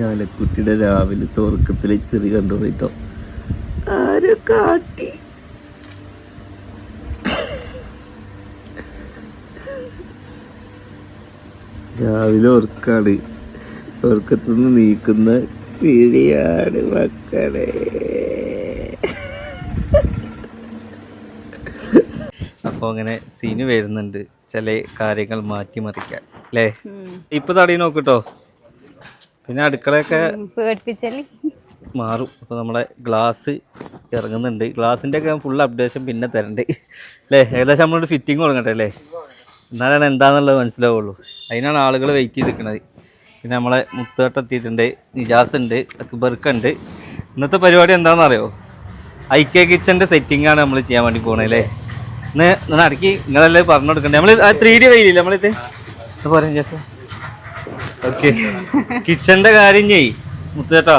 ഞാലക്കുട്ടിയുടെ രാവിലെ തുറക്കത്തിലെ ചെറിയ കണ്ടുപോയിട്ടോ ആരോ കാട്ടി? രാവിലെ ഉറക്കാണ്. ഉറക്കത്തുനിന്ന് നീക്കുന്ന ചിരിയാണ് മക്കളെ. അപ്പോൾ അങ്ങനെ സീന് വരുന്നുണ്ട്. ചില കാര്യങ്ങൾ മാറ്റിമറിക്കാൻ. അല്ലേ? ഇപ്പൊ തടി നോക്കിട്ടോ പിന്നെ അടുക്കളയൊക്കെ പേടിപ്പിച്ചല്ലേ? മാറും. അപ്പോൾ നമ്മുടെ ഗ്ലാസ് ഇറങ്ങുന്നുണ്ട്. ഗ്ലാസിന്റെ ഒക്കെ ഫുൾ അപ്ഡേഷൻ പിന്നെ തരണ്ട്. അല്ലേ ഏകദേശം നമ്മളോട് ഫിറ്റിംഗ് തുടങ്ങട്ടെ അല്ലേ എന്നാലാണ് എന്താണെന്നുള്ളത് മനസ്സിലാവുള്ളൂ. അതിനാണ് ആളുകൾ വെയിറ്റ് ചെയ്ത് നിൽക്കുന്നത് പിന്നെ നമ്മളെ മുത്തേട്ട് എത്തിയിട്ടുണ്ട്. നിജാസ് ഉണ്ട് അക്ബർക്ക് ഉണ്ട് ഇന്നത്തെ പരിപാടി എന്താണെന്നറിയോ? അറിയോ കെ കിച്ചന്റെ സെറ്റിംഗ് ആണ് നമ്മൾ ചെയ്യാൻ വേണ്ടി പോകുന്നത് അല്ലേ ഇന്ന് ഇന്ന് അടക്കി നിങ്ങളെല്ലാം പറഞ്ഞു കൊടുക്കണ്ടേ? നമ്മൾ ത്രീ ഡി വെയിലില്ല നമ്മളിത്? പറയാം ജാസ് ഓക്കെ. കിച്ചന്റെ കാര്യം ചെയ്. മുത്തേട്ടോ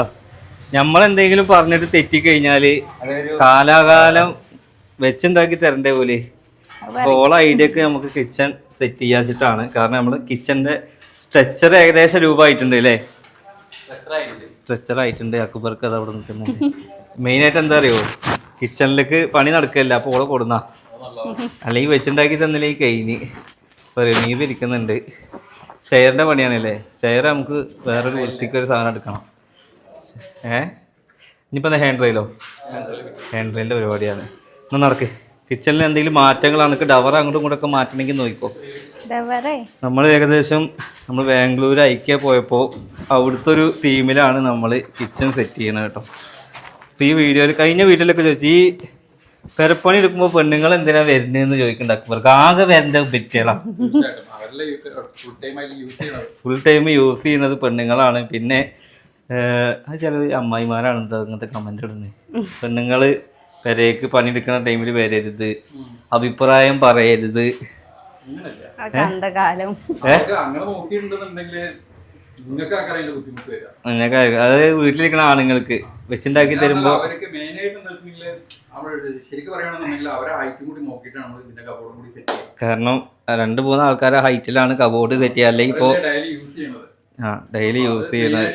നമ്മൾ എന്തെങ്കിലും പറഞ്ഞിട്ട് തെറ്റിക്കഴിഞ്ഞാൽ കാലാകാലം വെച്ചുണ്ടാക്കി തരണ്ടേ പോലെ അപ്പോൾ ഐഡിയ ഒക്കെ നമുക്ക് കിച്ചൺ സെറ്റ് ചെയ്യാച്ചിട്ടാണ് കാരണം നമ്മൾ കിച്ചന്റെ സ്ട്രെച്ചർ ഏകദേശം രൂപമായിട്ടുണ്ട് അല്ലേ? സ്ട്രെച്ചർ ആയിട്ടുണ്ട്. അക്ബർക്ക് അത് അവിടെ നിൽക്കുന്നത് മെയിൻ ആയിട്ട് എന്താ അറിയോ? കിച്ചണിലേക്ക് പണി നടക്കല്ല. അപ്പോൾ ഓളെ കൊടുന്ന. അല്ലെങ്കിൽ വെച്ചുണ്ടാക്കി തന്നില്ലേ കഴിഞ്ഞ് നീത് ഇരിക്കുന്നുണ്ട് സ്റ്റെയറിന്റെ പണിയാണല്ലേ? സ്റ്റെയർ നമുക്ക് വേറൊരു വൃത്തിക്ക് ഒരു സാധനം എടുക്കണം. ഏ? ഇനിയിപ്പോൾ ഹാൻഡ് റെയിലോ ഹാൻഡ് റെയിലിന്റെ പരിപാടിയാണ്. ഒന്ന് നടക്ക്. കിച്ചണിൽ എന്തെങ്കിലും മാറ്റങ്ങളാണ്? ഡവർ അങ്ങോട്ടും ഇങ്ങോട്ടൊക്കെ മാറ്റണമെങ്കിൽ നോക്കിക്കോ. നമ്മൾ ഏകദേശം നമ്മൾ ബാംഗ്ലൂർ ഐക്യ പോയപ്പോൾ അവിടുത്തെ ഒരു തീമിലാണ് നമ്മൾ കിച്ചൺ സെറ്റ് ചെയ്യുന്നത് കേട്ടോ. അപ്പോൾ ഈ വീഡിയോയിൽ കഴിഞ്ഞ വീഡിയോയിലൊക്കെ ചോദിച്ചു ഈ പെരപ്പണി എടുക്കുമ്പോൾ പെണ്ണുങ്ങൾ എന്തിനാ വരുന്നതെന്ന് ചോദിക്കണ്ട ആകെ വരേണ്ട പറ്റിയളാണ് ഫുൾ ടൈം യൂസ് ചെയ്യുന്നത് പെണ്ണുങ്ങളാണ്. പിന്നെ അത് ചില അമ്മായിമാരാണ് കേട്ടോ അങ്ങനത്തെ കമന്റ് ഇടുന്നത് പെണ്ണുങ്ങൾ പെരയ്ക്ക് പണിയെടുക്കുന്ന ടൈമിൽ വരരുത്. അഭിപ്രായം പറയരുത്. ആ കണ്ട കാലം അങ്ങനെ നോക്കിയിട്ടുണ്ടെന്നുണ്ടെങ്കിൽ നിങ്ങൾക്ക് അതായത് വീട്ടിലിരിക്കുന്ന ആണുങ്ങൾക്ക്. വെച്ചുണ്ടാക്കി തരുമ്പോ കാരണം രണ്ട് മൂന്ന് ആൾക്കാരെ ഹൈറ്റിലാണ് കബോർഡ് തെറ്റിയ. അല്ലെങ്കിൽ ഇപ്പോൾ ആ ഡെയിലി യൂസ് ചെയ്യുന്നത്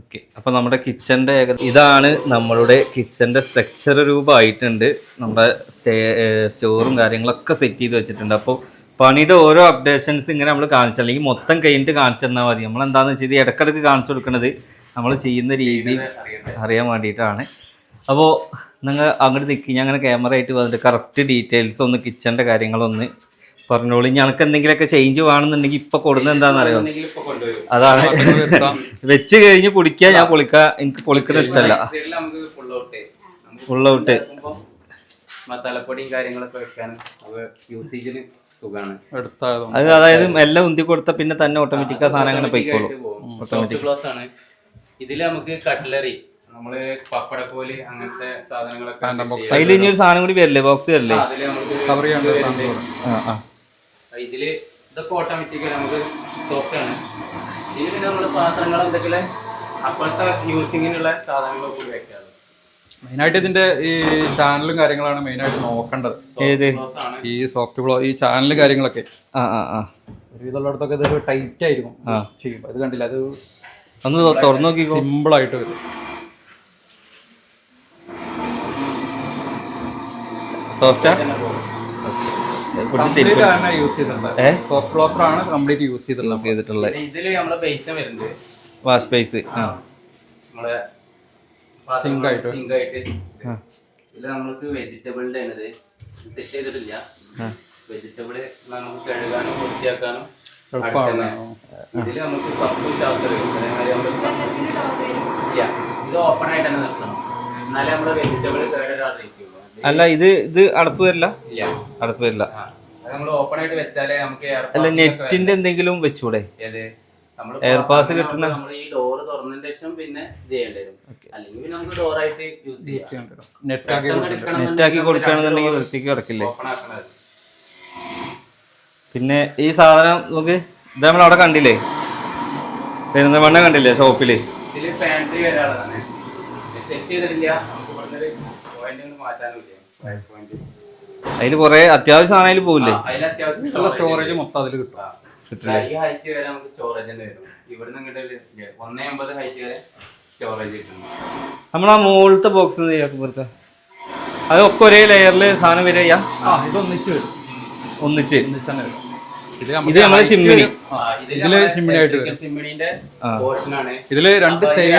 ഓക്കെ. അപ്പൊ നമ്മുടെ കിച്ചന്റെ ഇതാണ് നമ്മളുടെ കിച്ചന്റെ സ്ട്രക്ചർ രൂപമായിട്ടുണ്ട്. നമ്മുടെ സ്റ്റേ സ്റ്റോറും കാര്യങ്ങളൊക്കെ സെറ്റ് ചെയ്ത് വെച്ചിട്ടുണ്ട്. അപ്പോൾ പണിയുടെ ഓരോ അപ്ഡേഷൻസ് ഇങ്ങനെ നമ്മൾ കാണിച്ചു അല്ലെങ്കിൽ മൊത്തം കഴിഞ്ഞിട്ട് കാണിച്ചു തന്നാൽ മതി. നമ്മൾ എന്താണെന്ന് വെച്ചാൽ ഇടക്കിടക്ക് കാണിച്ചു കൊടുക്കുന്നത് നമ്മൾ ചെയ്യുന്ന രീതി അറിയാൻ വേണ്ടിയിട്ടാണ്. അപ്പോൾ നിങ്ങൾ അങ്ങോട്ട് നിൽക്കി ഞാൻ അങ്ങനെ ക്യാമറ ആയിട്ട് വന്നിട്ട് കറക്റ്റ് ഡീറ്റെയിൽസ് ഒന്ന് കിച്ചന്റെ കാര്യങ്ങളൊന്ന് പറഞ്ഞോളൂ. ഞങ്ങൾക്ക് എന്തെങ്കിലുമൊക്കെ ചേഞ്ച് വേണമെന്നുണ്ടെങ്കിൽ ഇപ്പൊ കൊടുക്കുന്നത് എന്താണെന്നറിയോ? അതാണ്. വെച്ച് കഴിഞ്ഞ് കുടിക്കുക ഞാൻ പൊളിക്ക. എനിക്ക് പൊളിക്കുന്ന ഇഷ്ടമല്ല ഫുൾ ഔട്ട് ഫുൾ ഔട്ട് മസാലപ്പൊടിയും കാര്യങ്ങളൊക്കെ വെക്കാനും അത് യൂസേജിന് സുഖമാണ് എടുത്തായതുകൊണ്ട് അത് അതായത് എല്ലാം ഉന്തി കൊടുത്ത പിന്നെ തന്നെ ഓട്ടോമാറ്റിക് ആ സാധനം അങ്ങനെ പോയിക്കോളൂ. ഓട്ടോമാറ്റിക് ഇതിൽ ആണ്. ഇതിൽ നമുക്ക് കട്ട്ലറി നമ്മൾ പപ്പടക്കോൽ അങ്ങനത്തെ സാധനങ്ങളൊക്കെ അതിൽ ഇനി ഒരു സാധനം കൂടി വരില്ലേ? ബോക്സ് വരില്ലേ? അതിൽ നമുക്ക് കവർ ചെയ്യാൻ ഇതിൽ ഇതൊക്കെ ഓട്ടോമാറ്റിക് നമുക്ക് സോഫ്റ്റ് ആണ്. ഇതിൽ പിന്നെ നമ്മൾ പാത്രങ്ങൾ എന്തെങ്കിലും അപ്പോഴത്തെ യൂസിങ്ങിനുള്ള സാധനങ്ങൾ കൂടി വെക്കാറ്. മെയിനായിട്ട് ഇതിന്റെ ഈ ചാനലും കാര്യങ്ങളാണ് മെയിനായിട്ട് നോക്കേണ്ടത്. ഏത്? ഈ സോഫ്റ്റ് ബ്ലോ ഈ ചാനലും കാര്യങ്ങളൊക്കെ. ആ ആ ആ. ഒരു ഇതുള്ളിടത്തൊക്കെ ഇതൊരു ടൈറ്റ് ആയിരിക്കും. ചെയ്യും അത് കണ്ടില്ല? അത് ഒന്ന് തുറന്നു നോക്കി സിമ്പിൾ ആയിട്ട് വരും സോഫ്റ്റാ കംപ്ലീറ്റ് ആണ് യൂസ് ചെയ്തിട്ടുള്ളത് ഏ? സോഫ്റ്റ് ഗ്ലോസർ ആണ് കംപ്ലീറ്റ് യൂസ് ചെയ്തിട്ടുള്ളത് ചെയ്തിട്ടുള്ള ഇതിൽ നമ്മളെ ബേസ് വരുന്നുണ്ട്. Wash space. സിങ്ക് ആയിട്ട്. ഇതിൽ നമ്മൾക്ക് വെജിറ്റബിളിന്റെ ആണിത്. സെറ്റ് ചെയ്തിട്ടില്ല. വെജിറ്റബിൾ നമുക്ക് കഴുകാനും വൃത്തിയാക്കാനും കപ്പും ഇത് ഓപ്പൺ ആയിട്ട് തന്നെ നിർത്തണം. എന്നാലേ നമ്മൾ വെജിറ്റബിൾ കേടാതിരിക്കുള്ളൂ അല്ല ഇത് ഇത് അടപ്പ് വരില്ല. ഇല്ല. അടപ്പ് വരില്ല. ആ നമ്മൾ ഓപ്പൺ ആയിട്ട് വെച്ചാലേ നമുക്ക് അല്ല നെറ്റിന്റെ എന്തെങ്കിലും വെച്ചൂടെ? എയർ പാസ് കിട്ടുന്ന- നമ്മൾ ഈ ഡോറ് തുറന്നതിന് ശേഷം പിന്നെ ചെയ്യേണ്ടി വരും. അല്ലെങ്കിൽ പിന്നെ നമുക്ക് ഡോറായിട്ട് യൂസ് ചെയ്യാം. നെറ്റാക്കി പെട്ടെന്ന് എടുക്കണം നെറ്റാക്കി കൊടുക്കുകയാണെന്നുണ്ടെങ്കിൽ വൃത്തിക്ക് കിടക്കില്ലേ? പിന്നെ ഈ സാധനം നമുക്ക് ഇത് നമ്മൾ അവിടെ കണ്ടില്ലേ? പെരുന്തമണ്ണ കണ്ടില്ലേ ഷോപ്പിൽ ഇതിൽ പാൻട്രി വരാനുള്ളതാണ് സെറ്റ് ചെയ്തിട്ടില്ല. നമുക്ക് ഇവിടുന്ന് പോയിന്റ് മാറ്റാനില്ല പോയിന്റ് അതിൽ കുറെ അത്യാവശ്യ സാധനം അതിൽ പോവില്ലേ? അതിൽ അത്യാവശ്യം സ്റ്റോറേജ് മൊത്തം അതിൽ കിട്ടും. ഈ ഹൈറ്റ് വരെ നമുക്ക് സ്റ്റോറേജ് തന്നെ വരും ഇവിടുന്ന് ഇങ്ങോട്ട് ഒന്നേ അമ്പത് ഹൈറ്റ് വരെ സ്റ്റോറേജ് നമ്മളാ മുകളിലത്തെ ബോക്സ് ചെയ്യാത്ത അത് ഒക്കെ ഒരേ ലെയറിൽ സാധനം വരിക ആ ഇത് ഒന്നിച്ച് വരും. ഒന്നിച്ച്? ഇത് നമ്മളെ ചിമ്മിണി ഇതിൽ ചിമ്മിണി ആയിട്ട് ഇതിൽ രണ്ട് സൈഡ്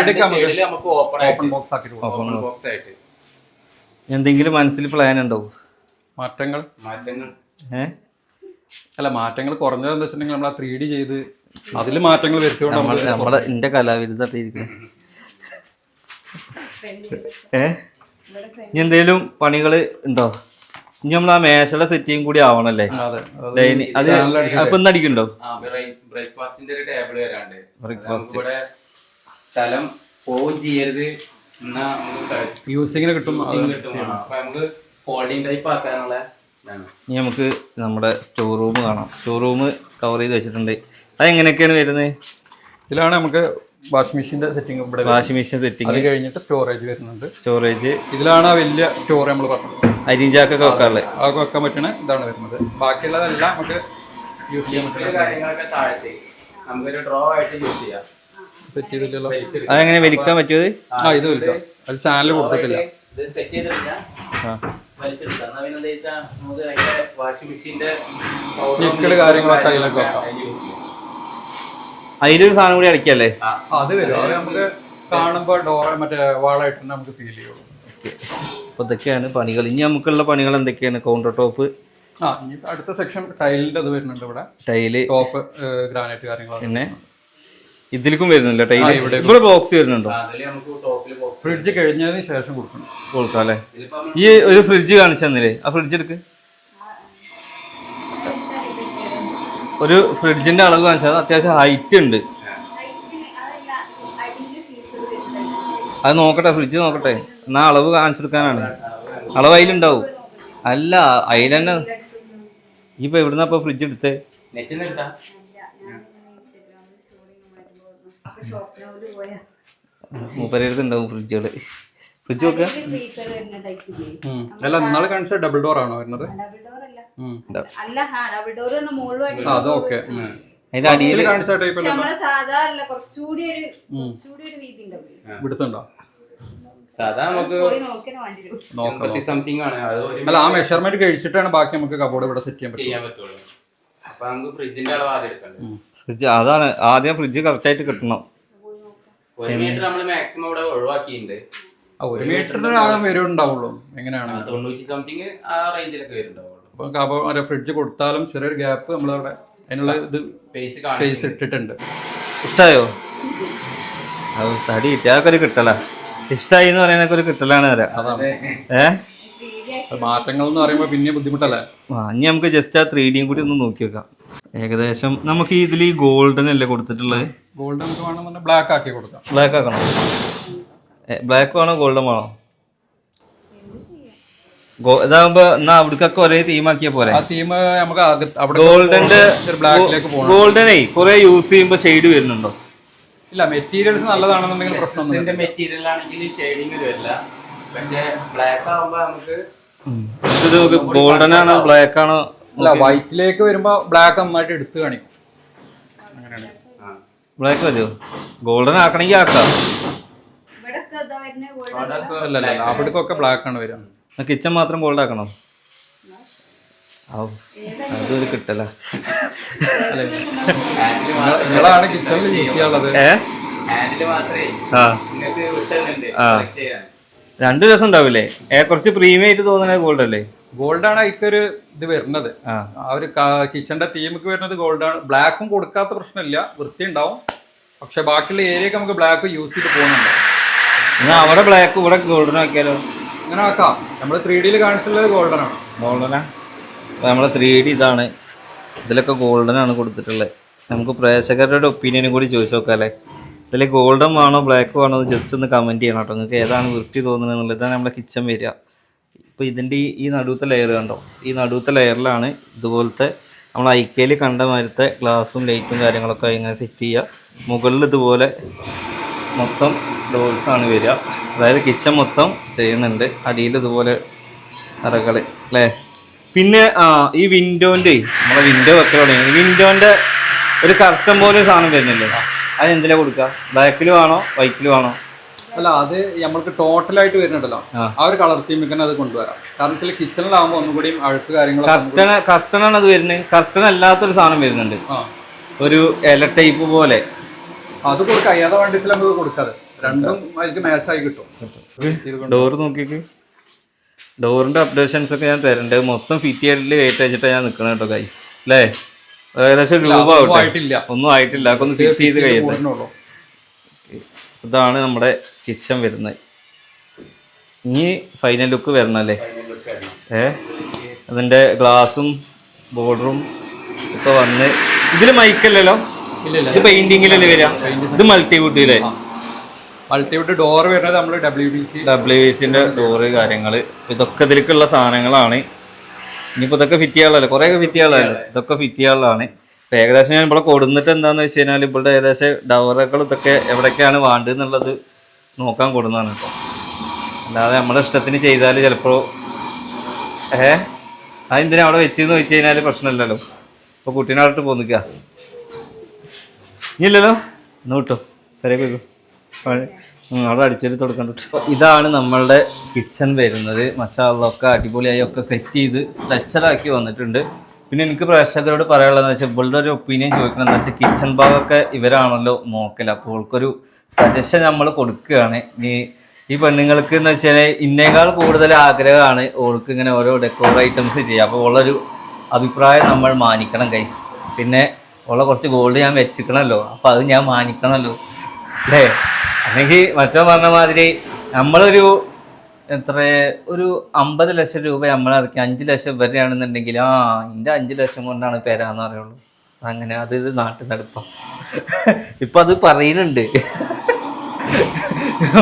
നമുക്ക് ഓപ്പൺ ഓപ്പൺ ബോക്സ് ആക്കി ഓപ്പൺ ബോക്സ് ആയിട്ട്. എന്തെങ്കിലും മനസ്സിൽ പ്ലാൻ ഉണ്ടോ? മാറ്റങ്ങൾ? മാറ്റങ്ങൾ. ഏഹ് അല്ല മാറ്റങ്ങൾ കുറഞ്ഞതെന്ന് വെച്ചിട്ടുണ്ടെങ്കിൽ നമ്മൾ ആ ത്രീ ഡി ചെയ്ത് അതിൽ മാറ്റങ്ങൾ വരുത്തിയോണ്ട് നമ്മളെ നമ്മൾ നമ്മളെ എന്റെ കലാവിരുദ്ധിരിക്കണം ഏ? ഇനി എന്തേലും പണികൾ ഉണ്ടോ? ഇനി നമ്മൾ ആ മേശയുടെ സെറ്റിയും കൂടി ആവണല്ലേ? അതെ. അപ്പൊ ഇന്ന് അടിക്കണ്ടോ ബ്രേക്ക്ഫാസ്റ്റിന്റെ ഒരു ടേബിൾ വരാണ്ട്. സ്ഥലം പോവും ചെയ്യരുത്. എന്നാ നമുക്ക് യൂസിങ്ങിന് കിട്ടും. അപ്പൊ നമുക്ക് ടൈപ്പ് ആക്കാനുള്ള ഇനി നമുക്ക് നമ്മുടെ സ്റ്റോർ റൂം കാണാം. സ്റ്റോർ റൂം കവർ ചെയ്ത് വെച്ചിട്ടുണ്ട്. അത് എങ്ങനെയൊക്കെയാണ് വരുന്നത്? ഇതിലാണ് നമുക്ക് വാഷിംഗ് മെഷീന്റെ സെറ്റിംഗ് ഇവിടെ വാഷിംഗ് മെഷീൻ സെറ്റിംഗ് അത് കഴിഞ്ഞിട്ട് സ്റ്റോറേജ് വരുന്നുണ്ട്. സ്റ്റോറേജ് ഇതിലാണ് ആ വലിയ സ്റ്റോർ നമ്മൾ പറഞ്ഞത് അരിഞ്ചാക്കൊക്കെ വെക്കാറുള്ളത് അതൊക്കെ വെക്കാൻ പറ്റണ ഇതാണ് വരുന്നത്. ബാക്കിയുള്ളതെല്ലാം നമുക്ക് യൂസ് ചെയ്യാൻ പറ്റുന്ന കാര്യങ്ങളൊക്കെ താഴത്തെ നമുക്കൊരു ഡ്രോ ആയിട്ട് യൂസ് ചെയ്യാം. സെറ്റ് ചെയ്തില്ലല്ലോ അതെങ്ങനെ വലിക്കാൻ പറ്റിയത്? ആ ഇത് വിൽക്കാം അത് ചാനൽ കൊടുത്തിട്ടില്ല. കാര്യങ്ങളൊക്കെ അതിലൊക്കെ വെക്കാം. അതിലൊരു സാധനം കൂടി അടയ്ക്കല്ലേ? അത് വരും. അത് നമുക്ക് കാണുമ്പോൾ ഡോർ മറ്റേ വാളായിട്ട് നമുക്ക് ഫീൽ ചെയ്യുള്ളൂ. അപ്പോൾ ഇതൊക്കെയാണ് പണികൾ. ഇനി നമുക്കുള്ള പണികൾ എന്തൊക്കെയാണ്? കൗണ്ടർ ടോപ്പ് ആ ഇനി അടുത്ത സെക്ഷൻ ടൈലിന്റെ അത് വരുന്നുണ്ട് ഇവിടെ. ടൈൽ ടോപ്പ് ഗ്രാനൈറ്റ് കാര്യങ്ങളൊക്കെ പിന്നെ? ഇതിലേക്കും വരുന്നില്ല ഇവിടെ ബോക്സ് വരുന്നുണ്ടോ? അതിൽ നമുക്ക് ടോപ്പിൽ ബോക്സ് ഫ്രിഡ്ജ് കഴിഞ്ഞതിന് ശേഷം കൊടുക്കണം. കൊടുക്കാം അല്ലേ? ഈ ഒരു ഫ്രിഡ്ജ് കാണിച്ചു തന്നില്ലേ? ആ ഫ്രിഡ്ജ് എടുക്ക്. ഒരു ഫ്രിഡ്ജിന്റെ അളവ് കാണിച്ചാൽ അത്യാവശ്യം ഹൈറ്റ് ഉണ്ട്. അത് നോക്കട്ടെ ഫ്രിഡ്ജ് നോക്കട്ടെ. എന്നാ അളവ് കാണിച്ചെടുക്കാനാണ്. അളവ് അതിലുണ്ടാവും. അല്ല അതിൽ തന്നെ ഇപ്പൊ എവിടുന്ന ഇപ്പൊ ഫ്രിഡ്ജ് എടുത്തേ. നെറ്റിൽ നിന്ന് എടുത്താ മൂപ്പരടുത്ത് ഉണ്ടാവും ഫ്രിഡ്ജുകൾ ഫ്രിഡ്ജ് നോക്കുക. അല്ല നാളെ കാണിച്ച ഡബിൾ ഡോർ ആണോ വരുന്നത്? ഡബിൾ ഡോർ അല്ല. അല്ല ഹാ ഡബിൾ ഡോർ മുകളിൽ ആ, അത് ഓക്കെ അതിന്റെ അടിയിൽ കാണിച്ച ടൈപ്പ് ഇവിടുത്തുണ്ടോ സാധാ നമുക്ക് സംതിങ് ആണ്. അല്ല ആ മെഷർമെന്റ് കഴിച്ചിട്ടാണ് ബാക്കി നമുക്ക് കബോർഡ് ഇവിടെ സെറ്റ് ചെയ്യാൻ പറ്റും ചെയ്യാൻ പറ്റുള്ളൂ. ഫ്രിഡ്ജിന്റെ അളവ് ആദ്യം എടുക്കണ്ടേ ഫ്രിഡ്ജ് അതാണ്. ആദ്യം ഫ്രിഡ്ജ് കറക്റ്റ് ആയിട്ട് കിട്ടണം. ഒരു മീറ്റർ നമ്മൾ മാക്സിമം ഇവിടെ ഒഴിവാക്കിയിട്ടുണ്ട്. ആ, ഒരു മീറ്ററിന് ആകെ വരും ഉണ്ടാവുള്ളൂ എങ്ങനെയാണ്? തൊണ്ണൂറ്റി സംതിങ് ആ റേഞ്ചിലൊക്കെ വരുന്നുണ്ടാവുള്ളൂ. അപ്പൊ കബോ ഫ്രിഡ്ജ് കൊടുത്താലും ചെറിയൊരു ഗ്യാപ്പ് നമ്മളവിടെ അതിനുള്ള ഇത് സ്പേസ് സ്പേസ് ഇട്ടിട്ടുണ്ട്. ഇഷ്ടായോ? അത് തടി കിട്ടി അതൊക്കെ ഒരു കിട്ടല. ഇഷ്ടായി എന്ന് പറയുന്നതൊക്കെ ഒരു കിട്ടലാണ് വരാം. ഏ? അത് മാറ്റങ്ങൾ എന്ന് പറയുമ്പോൾ പിന്നെ ബുദ്ധിമുട്ടല്ലേ? ആ ഇനി നമുക്ക് ജസ്റ്റ് ആ ത്രീ ഡിയും കൂടി ഒന്ന് നോക്കി വെക്കാം. ഏകദേശം നമുക്ക് ഇതിൽ ഈ ഗോൾഡൻ അല്ലേ കൊടുത്തിട്ടുള്ളത്? ഗോൾഡ് നമുക്ക് വേണമെന്നുണ്ടെങ്കിൽ ബ്ലാക്ക് ആക്കി കൊടുക്കാം. ബ്ലാക്ക് ആക്കണോ. ബ്ലാക്ക് വേണോ ഗോൾഡൻ വേണോ? ഇതാകുമ്പോ എന്നാ അവിടക്കൊക്കെ ഒരേ തീമാക്കിയ പോലെ ആ തീം നമുക്ക് അകത്ത് അവിടെ ഗോൾഡന്റെ ഗോൾഡനേ കുറെ യൂസ് ചെയ്യുമ്പോ ഷെയ്ഡ് വരുന്നുണ്ടോ? ഇല്ല മെറ്റീരിയൽസ് നല്ലതാണെന്നുണ്ടെങ്കിൽ പ്രശ്നം മെറ്റീരിയൽ ആണെങ്കിൽ ഷെയ്ഡിങ് വരില്ല പക്ഷെ ബ്ലാക്ക് ആവുമ്പോ നമുക്ക് ഗോൾഡൻ ആണോ ബ്ലാക്ക് ആണോ? അല്ല വൈറ്റിലേക്ക് വരുമ്പോ ബ്ലാക്ക് നന്നായിട്ട് എടുത്തു കാണിക്കും. ബ്ലാക്ക് മതിയോ ഗോൾഡൻ ആക്കണമെങ്കിൽ ആക്കാം. ഇവിടെ ഒക്കെ ഇതാ വരുന്ന ഗോൾഡ് അതൊക്കെ അല്ല അല്ല അല്ല അവിടേക്കൊക്കെ ബ്ലാക്ക് ആണ് വരിക. കിച്ചൺ മാത്രം ഗോൾഡ് ആക്കണം? അതൊരു കിട്ടല. അല്ലേ നിങ്ങളാണ് കിച്ചണിൽ ചെയ്യാനുള്ളത്. രണ്ടു രസം ഉണ്ടാവില്ലേ? കുറച്ച് പ്രീമിയം ആയിട്ട് തോന്നുന്നത് ഗോൾഡ് അല്ലേ? ഗോൾഡ് ആണ് അതിക്കൊരു ഇത് വരുന്നത്. ആ. ഒരു കിച്ചന്റെ തീമക്ക് വരുന്നത് ഗോൾഡാണ്. ബ്ലാക്കും കൊടുക്കാത്ത പ്രശ്നമില്ല. വൃത്തി ഉണ്ടാവും പക്ഷെ ബാക്കിയുള്ള ഏരിയക്ക് നമുക്ക് ബ്ലാക്ക് യൂസ് ചെയ്ത് പോകുന്നുണ്ട്. എന്നാ അവിടെ ബ്ലാക്ക് ഇവിടെ ഗോൾഡൻ ആക്കിയാലോ? അങ്ങനെ ആക്കാം. നമ്മൾ ത്രീ ഡിയിൽ കാണിച്ചിട്ടുള്ളത് ഗോൾഡനാണ്. ഗോൾഡനാ? നമ്മൾ നമ്മളെ ത്രീ ഡി ഇതാണ്. ഇതിലൊക്കെ ഗോൾഡനാണ് കൊടുത്തിട്ടുള്ളത്. നമുക്ക് പ്രേക്ഷകരുടെ ഒപ്പീനിയനും കൂടി ചോദിച്ചു നോക്കാം അല്ലേ ഇതിൽ ഗോൾഡൻ വേണോ ബ്ലാക്ക് വേണോ ജസ്റ്റ് ഒന്ന് കമന്റ് ചെയ്യണം കേട്ടോ. നിങ്ങൾക്ക് ഏതാണ് വൃത്തി തോന്നുന്നത് എന്നുള്ളത് നമ്മുടെ കിച്ചൺ വരിക. ഇപ്പോൾ ഇതിന്റെ ഈ നടുവത്തെ ലെയർ കണ്ടോ? ഈ നടുവത്തെ ലെയറിലാണ് ഇതുപോലത്തെ നമ്മൾ ഐക്കയിൽ കണ്ട മാതിരത്തെ ഗ്ലാസും ലൈറ്റും കാര്യങ്ങളൊക്കെ ഇങ്ങനെ സെറ്റ് ചെയ്യുക മുകളിൽ ഇതുപോലെ മൊത്തം ഡോൾസാണ് വരിക. അതായത് കിച്ചൺ മൊത്തം ചെയ്യുന്നുണ്ട്. അടിയിൽ ഇതുപോലെ അറകൾ അല്ലേ? പിന്നെ ആ ഈ വിൻഡോന്റെ നമ്മളെ വിൻഡോ വെക്കൽ തുടങ്ങി. വിൻഡോന്റെ ഒരു കർട്ടൻ പോലെ സാധനം വരുന്നില്ലേ? അത് എന്തിനാ കൊടുക്കുക ബാക്കിൽ വേണോ? വൈറ്റിലും ആണോ അല്ല അത് നമ്മൾക്ക് ടോട്ടലായിട്ട് വരുന്നുണ്ടല്ലോ. ആ. ഒരു കളർ തീമിൽ തന്നെ അത് കൊണ്ടുവരാം. കാരണം വെച്ചാൽ കിച്ചണിലാവുമ്പോൾ ഒന്നുകൂടി അഴുക്ക് കാര്യങ്ങളൊക്കെ കർട്ടൺ കർട്ടനാണ് അത് വരുന്നത്. കർട്ടൺ അല്ലാത്തൊരു സാധനം വരുന്നുണ്ട്. ഒരു ഇല ടൈപ്പ് പോലെ. അത് കൊടുക്കാം. ഏതാ വണ്ടിത്തിൽ നമുക്ക് കൊടുക്കാതെ രണ്ടും അതിലേക്ക് മാച്ച് ആയി കിട്ടും. ഡോർ നോക്കിക്ക്. ഡോറിന്റെ അപ്ഡേഷൻസ് ഒക്കെ ഞാൻ തരണ്ട്. മൊത്തം ഫിറ്റ് ചെയ്തിട്ട് കയറ്റി വെച്ചിട്ടാണ് ഞാൻ നിൽക്കണം കേട്ടോ ഗൈസ് അല്ലേ ഏകദേശം രൂപ ആവട്ടെ. ആയിട്ടില്ല. ഒന്നും ആയിട്ടില്ല. അതൊക്കെ ഒന്ന് ഫിറ്റ് ചെയ്ത് കഴിയട്ടെ. ഇതാണ് നമ്മുടെ കിച്ചൺ വരുന്നത്. ഇനി ഫൈനൽ ലുക്ക് വരണല്ലേ ഏ? അതിന്റെ ഗ്ലാസും ബോർഡറും ഒക്കെ വന്ന് ഇതിൽ മൈക്കല്ലല്ലോ ഇത് പെയിന്റിങ്ങിലല്ലേ വരിക? ഇത് മൾട്ടിവുഡിലെ മൾട്ടിവുഡ് ഡോർ വരുന്നത് നമ്മൾ W B C W B സിന്റെ ഡോറ് കാര്യങ്ങൾ ഇതൊക്കെ ഇതിലേക്കുള്ള സാധനങ്ങളാണ്. ഇനിയിപ്പോ ഇതൊക്കെ ഫിറ്റ് ചെയ്യാനുള്ളതല്ലേ? കുറെ ഫിറ്റ് ചെയ്യാനുള്ളതല്ലേ? ഇതൊക്കെ ഫിറ്റ് ചെയ്യാനുള്ളതാണ്. ഇപ്പൊ ഏകദേശം ഞാൻ ഇവിടെ കൊടുന്നിട്ട് എന്താന്ന് വെച്ച് കഴിഞ്ഞാൽ ഇവിടെ ഏകദേശം ഡവറുകൾ ഇതൊക്കെ എവിടെയൊക്കെയാണ് വേണ്ടത് എന്നുള്ളത് നോക്കാൻ കൊടുന്നതാണ് കേട്ടോ. അല്ലാതെ നമ്മുടെ ഇഷ്ടത്തിന് ചെയ്താൽ ചിലപ്പോൾ ഏ? അതെന്തിനാ അവിടെ വെച്ചെന്ന് വെച്ച് കഴിഞ്ഞാൽ പ്രശ്നമില്ലല്ലോ. ഇപ്പൊ കുട്ടീനെ അവിടെ പോന്നിക്ക. ഇല്ലല്ലോ? ഒന്ന് വെക്കൂ ഉം, അവിടെ അടിച്ചൊരു തുടക്കണ്ട ഇതാണ് നമ്മളുടെ കിച്ചൺ വരുന്നത്. മസാലൊക്കെ അടിപൊളിയായി ഒക്കെ സെറ്റ് ചെയ്ത് സ്ട്രെച്ചറാക്കി വന്നിട്ടുണ്ട്. പിന്നെ എനിക്ക് പ്രേക്ഷകരോട് പറയാനുള്ളത് വെച്ചാൽ ഇവളുടെ ഒരു ഒപ്പീനിയൻ ചോദിക്കണം എന്താ വെച്ചാൽ കിച്ചൺ ഭാഗമൊക്കെ ഇവരാണല്ലോ നോക്കൽ അപ്പോൾ അവൾക്കൊരു സജഷൻ നമ്മൾ കൊടുക്കുകയാണ്. ഈ ഈ പെണ്ണുങ്ങൾക്ക് എന്ന് വെച്ചാൽ ഇന്നേക്കാൾ കൂടുതൽ ആഗ്രഹമാണ് ഓൾക്ക് ഇങ്ങനെ ഓരോ ഡെക്കോർ ഐറ്റംസ് ചെയ്യുക അപ്പോൾ ഉള്ളൊരു അഭിപ്രായം നമ്മൾ മാനിക്കണം ഗൈസ് പിന്നെ ഉള്ള കുറച്ച് ഗോൾഡ് ഞാൻ വെച്ചിക്കണമല്ലോ അപ്പോൾ അത് ഞാൻ മാനിക്കണമല്ലോ അല്ലേ? അല്ലെങ്കിൽ മറ്റോ പറഞ്ഞ മാതിരി നമ്മളൊരു എത്ര? ഒരു അമ്പത് ലക്ഷം രൂപ നമ്മൾ ഇറക്കി. അഞ്ച് ലക്ഷം വരെയാണെന്നുണ്ടെങ്കിൽ ആ എന്റെ അഞ്ച് ലക്ഷം കൊണ്ടാണ് പേരാന്ന് പറയുള്ളൂ. അങ്ങനെ അത് ഇത് നാട്ടിൽ നടപ്പം ഇപ്പം അത് പറയുന്നുണ്ട്.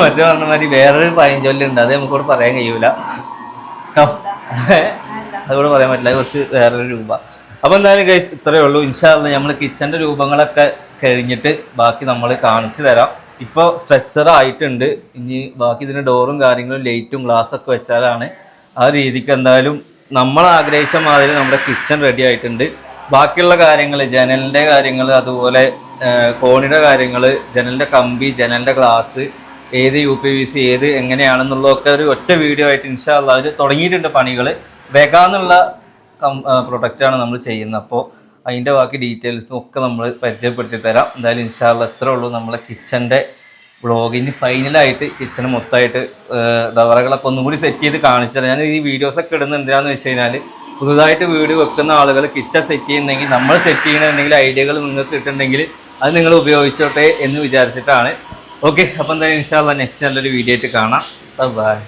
മറ്റേ പറഞ്ഞ മാതിരി വേറൊരു പഴഞ്ചൊല്ലുണ്ട്. അത് നമുക്കോട് പറയാൻ കഴിയൂല. അതുകൊണ്ട് പറയാൻ പറ്റില്ല. കുറച്ച് വേറൊരു രൂപ. അപ്പൊ എന്തായാലും ഗൈസ് ഇത്രയേ ഉള്ളൂ. ഇൻഷാല്ല നമ്മൾ കിച്ചന്റെ രൂപങ്ങളൊക്കെ കഴിഞ്ഞിട്ട് ബാക്കി നമ്മൾ കാണിച്ചു തരാം. ഇപ്പോൾ സ്ട്രെച്ചർ ആയിട്ടുണ്ട്. ഇനി ബാക്കി ഇതിന് ഡോറും കാര്യങ്ങളും ലൈറ്റും ഗ്ലാസ് ഒക്കെ വെച്ചാലാണ് ആ രീതിക്ക് എന്തായാലും നമ്മൾ ആഗ്രഹിച്ച മാതിരി നമ്മുടെ കിച്ചൺ റെഡി ആയിട്ടുണ്ട്. ബാക്കിയുള്ള കാര്യങ്ങൾ ജനലിന്റെ കാര്യങ്ങൾ അതുപോലെ കോണിയുടെ കാര്യങ്ങൾ ജനലിന്റെ കമ്പി ജനലിന്റെ ഗ്ലാസ് ഏത് യു പി വി സി ഏത് എങ്ങനെയാണെന്നുള്ളതൊക്കെ ഒരു ഒറ്റ വീഡിയോ ആയിട്ട് ഇൻഷാല്ല അവർ തുടങ്ങിയിട്ടുണ്ട് പണികൾ വെഗാന്നുള്ള പ്രൊഡക്റ്റാണ് നമ്മൾ ചെയ്യുന്നത്. അപ്പോൾ അതിന്റെ ബാക്കി ഡീറ്റെയിൽസും ഒക്കെ നമ്മൾ പരിചയപ്പെടുത്തി തരാം എന്തായാലും ഇൻഷാല്ല എത്ര ഉള്ളൂ നമ്മളെ കിച്ചന്റെ വ്ളോഗിന് ഫൈനലായിട്ട് കിച്ചണ് മൊത്തമായിട്ട് ഡവറകളൊക്കെ ഒന്നും കൂടി സെറ്റ് ചെയ്ത് കാണിച്ചു ഞാൻ ഈ വീഡിയോസൊക്കെ ഇടുന്നത് എന്തിനാന്ന് വെച്ച് കഴിഞ്ഞാൽ പുതുതായിട്ട് വീട് വെക്കുന്ന ആളുകൾ കിച്ചൺ സെറ്റ് ചെയ്യുന്നെങ്കിൽ നമ്മൾ സെറ്റ് ചെയ്യുന്ന എന്തെങ്കിലും ഐഡിയകൾ നിങ്ങൾക്ക് കിട്ടുന്നുണ്ടെങ്കിൽ അത് നിങ്ങൾ ഉപയോഗിച്ചോട്ടെ എന്ന് വിചാരിച്ചിട്ടാണ്. ഓക്കെ അപ്പം എന്തായാലും ഇൻഷാല്ല നെക്സ്റ്റ് നല്ലൊരു വീഡിയോ ആയിട്ട് കാണാം. ബൈ